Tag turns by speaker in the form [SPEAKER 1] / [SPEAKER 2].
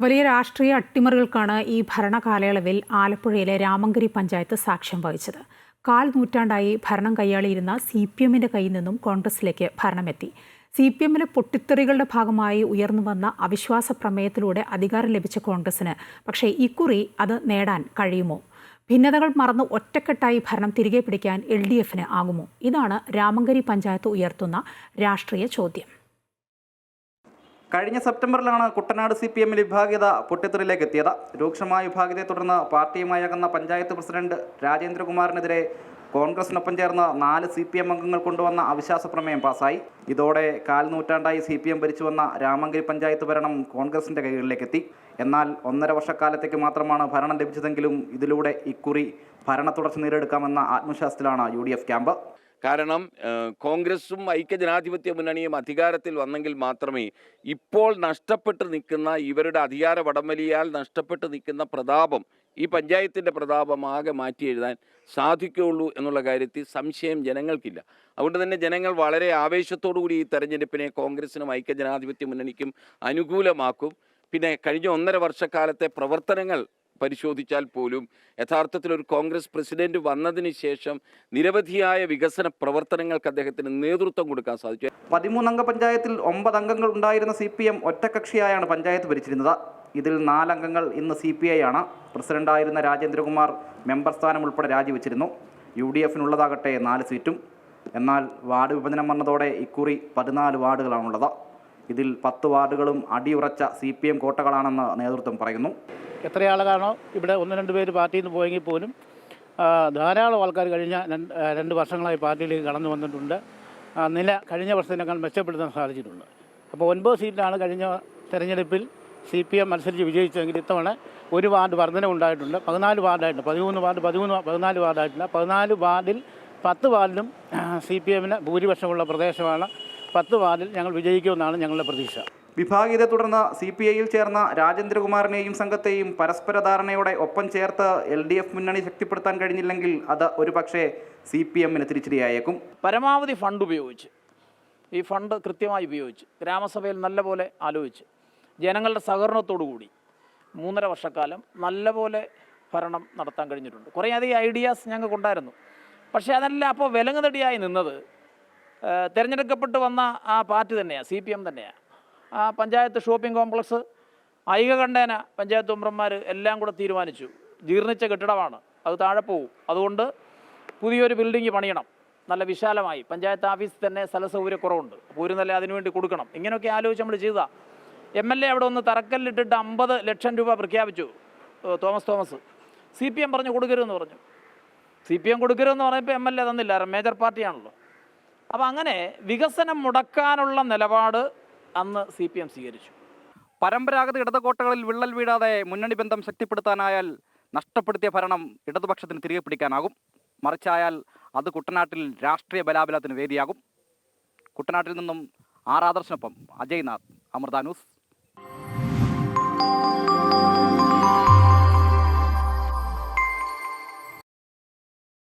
[SPEAKER 1] വലിയ രാഷ്ട്രീയ അട്ടിമറികൾക്കാണ് ഈ ഭരണകാലയളവിൽ ആലപ്പുഴയിലെ രാമങ്കരി പഞ്ചായത്ത് സാക്ഷ്യം വഹിച്ചത്. കാൽ നൂറ്റാണ്ടായി ഭരണം കൈയാളിയിരുന്ന സി പി എമ്മിന്റെ കയ്യിൽ നിന്നും കോൺഗ്രസിലേക്ക് ഭരണമെത്തി. സി പി എമ്മിലെ പൊട്ടിത്തെറികളുടെ ഭാഗമായി ഉയർന്നു വന്ന അവിശ്വാസ പ്രമേയത്തിലൂടെ അധികാരം ലഭിച്ച കോൺഗ്രസിന് പക്ഷേ ഇക്കുറി അത് നേടാൻ കഴിയുമോ? ഭിന്നതകൾ മറന്ന് ഒറ്റക്കെട്ടായി ഭരണം തിരികെ പിടിക്കാൻ എൽ ഡി എഫിന് ആകുമോ? ഇതാണ് രാമങ്കരി പഞ്ചായത്ത് ഉയർത്തുന്ന രാഷ്ട്രീയ ചോദ്യം.
[SPEAKER 2] കഴിഞ്ഞ സെപ്റ്റംബറിലാണ് കുട്ടനാട് സി പി എമ്മിൽ വിഭാഗീയത പൊട്ടിത്തെറിയിലേക്ക് എത്തിയത് രൂക്ഷമായ വിഭാഗത്തെ തുടർന്ന് പാർട്ടിയുമായി അകന്ന പഞ്ചായത്ത് പ്രസിഡന്റ് രാജേന്ദ്രകുമാറിനെതിരെ കോൺഗ്രസിനൊപ്പം ചേർന്ന് നാല് സി പി എം അംഗങ്ങൾ കൊണ്ടുവന്ന അവിശ്വാസ പ്രമേയം പാസായി. ഇതോടെ കാൽ നൂറ്റാണ്ടായി സി പി എം ഭരിച്ചു വന്ന രാമങ്കരി പഞ്ചായത്ത് ഭരണം കോൺഗ്രസിന്റെ കൈകളിലേക്ക് എത്തി എന്നാൽ ഒന്നര വർഷക്കാലത്തേക്ക് മാത്രമാണ് ഭരണം ലഭിച്ചതെങ്കിലും ഇതിലൂടെ ഇക്കുറി ഭരണ തുടർച്ച നേടിയെടുക്കാമെന്ന ആത്മവിശ്വാസത്തിലാണ് യു ഡി എഫ് ക്യാമ്പ്.
[SPEAKER 3] കാരണം കോൺഗ്രസും ഐക്യജനാധിപത്യ മുന്നണിയും അധികാരത്തിൽ വന്നെങ്കിൽ മാത്രമേ ഇപ്പോൾ നഷ്ടപ്പെട്ട് നിൽക്കുന്ന ഇവരുടെ അധികാര വടംവലിയാൽ നഷ്ടപ്പെട്ട് നിൽക്കുന്ന പ്രതാപം ഈ പഞ്ചായത്തിന്റെ പ്രതാപം ആകെ മാറ്റി എഴുതാൻ സാധിക്കുകയുള്ളൂ എന്നുള്ള കാര്യത്തിൽ സംശയം ജനങ്ങൾക്കില്ല. അതുകൊണ്ട് തന്നെ ജനങ്ങൾ വളരെ കൂടി ഈ തെരഞ്ഞെടുപ്പിനെ കോൺഗ്രസിനും ഐക്യജനാധിപത്യ മുന്നണിക്കും അനുകൂലമാക്കും. പിന്നെ കഴിഞ്ഞ ഒന്നര വർഷക്കാലത്തെ പ്രവർത്തനങ്ങൾ പരിശോധിച്ചാൽ പോലും യഥാർത്ഥത്തിൽ ഒരു കോൺഗ്രസ് പ്രസിഡന്റ് വന്നതിന് ശേഷം നിരവധിയായ വികസന പ്രവർത്തനങ്ങൾക്ക് അദ്ദേഹത്തിന് നേതൃത്വം കൊടുക്കാൻ സാധിച്ചു.
[SPEAKER 2] പതിമൂന്നംഗ പഞ്ചായത്തിൽ ഒമ്പത് അംഗങ്ങൾ ഉണ്ടായിരുന്ന സി പി എം ഒറ്റക്കക്ഷിയായാണ് പഞ്ചായത്ത് ഭരിച്ചിരുന്നത്. ഇതിൽ നാലംഗങ്ങൾ ഇന്ന് സി പി ഐ ആണ്. പ്രസിഡന്റായിരുന്ന രാജേന്ദ്രകുമാർ മെമ്പർ സ്ഥാനം ഉൾപ്പെടെ രാജിവെച്ചിരുന്നു. യു ഡി എഫിനുള്ളതാകട്ടെ നാല് സീറ്റും. എന്നാൽ വാർഡ് വിഭജനം വന്നതോടെ ഇക്കുറി പതിനാല് വാർഡുകളാണുള്ളത്. ഇതിൽ പത്ത് വാർഡുകളും അടിയുറച്ച സി പി എം കോട്ടകളാണെന്ന് നേതൃത്വം പറയുന്നു.
[SPEAKER 4] എത്ര ആളുകളാണോ ഇവിടെ ഒന്ന് രണ്ട് പേര് പാർട്ടിയിൽ നിന്ന് പോയെങ്കിൽ പോലും ധാരാളം ആൾക്കാർ കഴിഞ്ഞ രണ്ട് വർഷങ്ങളായി പാർട്ടിയിലേക്ക് കടന്നു വന്നിട്ടുണ്ട്. നില കഴിഞ്ഞ വർഷത്തിനേക്കാൾ മെച്ചപ്പെടുത്താൻ സാധിച്ചിട്ടുണ്ട്. അപ്പോൾ ഒൻപത് സീറ്റിലാണ് കഴിഞ്ഞ തെരഞ്ഞെടുപ്പിൽ സി പി എം മത്സരിച്ച് വിജയിച്ചെങ്കിൽ ഇത്തവണ ഒരു വാർഡ് വർധന ഉണ്ടായിട്ടുണ്ട്. പതിനാല് വാർഡായിട്ടുണ്ട്. പതിമൂന്ന് വാർഡ് പതിമൂന്ന് പതിനാല് വാർഡായിട്ടില്ല. പതിനാല് വാർഡിൽ പത്ത് വാർഡിലും സി പി എമ്മിന് ഭൂരിപക്ഷമുള്ള പ്രദേശമാണ് പത്ത് വാർഡിൽ ഞങ്ങൾ വിജയിക്കുമെന്നാണ് ഞങ്ങളുടെ പ്രതീക്ഷ.
[SPEAKER 2] വിഭാഗീയതയെ തുടർന്ന് സി പി ഐയിൽ ചേർന്ന രാജേന്ദ്രകുമാറിനെയും സംഘത്തെയും പരസ്പര ധാരണയോടെ ഒപ്പം ചേർത്ത് എൽ ഡി എഫ് മുന്നണി ശക്തിപ്പെടുത്താൻ കഴിഞ്ഞില്ലെങ്കിൽ അത് ഒരു പക്ഷേ സി പി എമ്മിന് തിരിച്ചടിയായേക്കും.
[SPEAKER 5] പരമാവധി ഫണ്ട് ഉപയോഗിച്ച് ഈ ഫണ്ട് കൃത്യമായി ഉപയോഗിച്ച് ഗ്രാമസഭയിൽ നല്ലപോലെ ആലോചിച്ച് ജനങ്ങളുടെ സഹകരണത്തോടു കൂടി മൂന്നര വർഷക്കാലം നല്ലപോലെ ഭരണം നടത്താൻ കഴിഞ്ഞിട്ടുണ്ട്. കുറേയധികം ഐഡിയാസ് ഞങ്ങൾക്കുണ്ടായിരുന്നു. പക്ഷേ അതെല്ലാം അപ്പോൾ വിലങ്ങുതടിയായി നിന്നത് തിരഞ്ഞെടുക്കപ്പെട്ട് വന്ന ആ പാർട്ടി തന്നെയാണ് സി പി എം തന്നെയാണ് ആ പഞ്ചായത്ത് ഷോപ്പിംഗ് കോംപ്ലക്സ് ഐകകണ്ഠേന പഞ്ചായത്ത് മെമ്പർമാർ എല്ലാം കൂടെ തീരുമാനിച്ചു. ജീർണിച്ച കെട്ടിടമാണ്. അത് താഴെ പോവും. അതുകൊണ്ട് പുതിയൊരു ബിൽഡിംഗ് പണിയണം. നല്ല വിശാലമായി. പഞ്ചായത്ത് ഓഫീസിൽ തന്നെ സ്ഥല സൗകര്യക്കുറവുണ്ട് അപ്പോൾ ഒരു നില അതിനുവേണ്ടി കൊടുക്കണം. ഇങ്ങനെയൊക്കെ ആലോചിച്ച് നമ്മൾ ചെയ്താൽ എം എൽ എ അവിടെ ഒന്ന് തറക്കല്ലിട്ടിട്ട് അമ്പത് ലക്ഷം രൂപ പ്രഖ്യാപിച്ചു Thomas Thomas. C P M പറഞ്ഞു കൊടുക്കരുതെന്ന് പറഞ്ഞു. സി പി എം കൊടുക്കരുതെന്ന് പറഞ്ഞപ്പോൾ എം എൽ എ തന്നില്ല. മേജർ പാർട്ടിയാണല്ലോ. അപ്പോൾ അങ്ങനെ വികസനം മുടക്കാനുള്ള നിലപാട് അന്ന് സി പി എം സ്വീകരിച്ചു.
[SPEAKER 6] പരമ്പരാഗത ഇടതുകോട്ടകളിൽ വിള്ളൽ വീഴാതെ മുന്നണി ബന്ധം ശക്തിപ്പെടുത്താനായാൽ നഷ്ടപ്പെടുത്തിയ ഭരണം ഇടതുപക്ഷത്തിന് തിരികെ പിടിക്കാനാകും. മറിച്ചായാൽ അത് കുട്ടനാട്ടിൽ രാഷ്ട്രീയ ബലാബലത്തിന് വേദിയാകും. കുട്ടനാട്ടിൽ നിന്നും ആർ അജയ്നാഥ് അമൃത ന്യൂസ്.